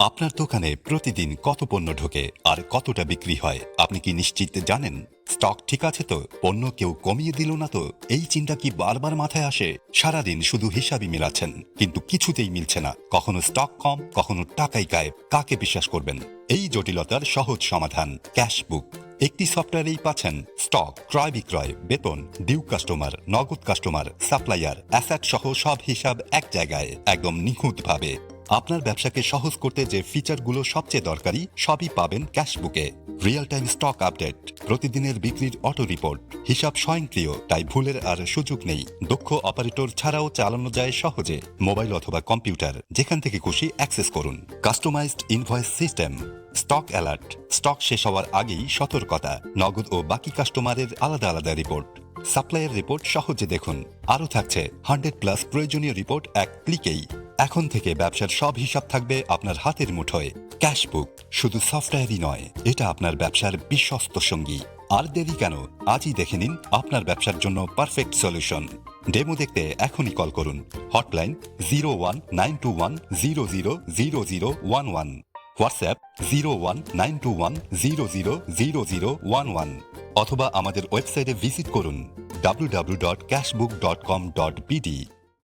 আপনার দোকানে প্রতিদিন কত পণ্য ঢোকে আর কতটা বিক্রি হয়, আপনি কি নিশ্চিত জানেন? স্টক ঠিক আছে তো? পণ্য কেউ কমিয়ে দিল না তো? এই চিন্তা কি বারবার মাথায় আসে? সারাদিন শুধু হিসাবই মিলাচ্ছেন, কিন্তু কিছুতেই মিলছে না। কখনো স্টক কম, কখনো টাকাই গায়েব। কাকে বিশ্বাস করবেন? এই জটিলতার সহজ সমাধান ক্যাশবুক একটি সফটওয়্যারেই পাচ্ছেন স্টক, ক্রয় বিক্রয়, বেতন, ডিউ কাস্টমার, নগদ কাস্টমার সাপ্লাইয়ার অ্যাসেট সহ সব হিসাব এক জায়গায়, একদম নিখুঁতভাবে। আপনার ব্যবসাকে সহজ করতে যে ফিচারগুলো সবচেয়ে দরকারি, সবই পাবেন ক্যাশবুকে রিয়েল টাইম স্টক আপডেট প্রতিদিনের বিক্রির অটো রিপোর্ট হিসাব স্বয়ংক্রিয়, তাই ভুলের আর সুযোগ নেই। দক্ষ অপারেটর ছাড়াও চালানো যায় সহজে মোবাইল অথবা কম্পিউটার যেখান থেকে খুশি অ্যাক্সেস করুন। Customized invoice system stock alert stock শেষ হওয়ার আগেই সতর্কতা, নগদ ও বাকি কাস্টমারের আলাদা আলাদা রিপোর্ট সাপ্লাইয়ের রিপোর্ট সহজে দেখুন। আরও থাকছে হান্ড্রেড প্লাস প্রয়োজনীয় রিপোর্ট এক ক্লিকেই। এখন থেকে ব্যবসার সব হিসাব থাকবে আপনার হাতের মুঠোয়। ক্যাশবুক শুধু সফটওয়্যারই নয়, এটা আপনার ব্যবসার বিশ্বস্ত সঙ্গী। আর দেরি কেন? আজই দেখে নিন আপনার ব্যবসার জন্য পারফেক্ট সলিউশন। ডেমো দেখতে এখনই কল করুন। Hotline zero one nine two one zero zero zero zero one one. WhatsApp zero one nine two one zero zero zero zero one one. অথবা আমাদের ওয়েবসাইটে ভিজিট করুন www.cashbook.com.bd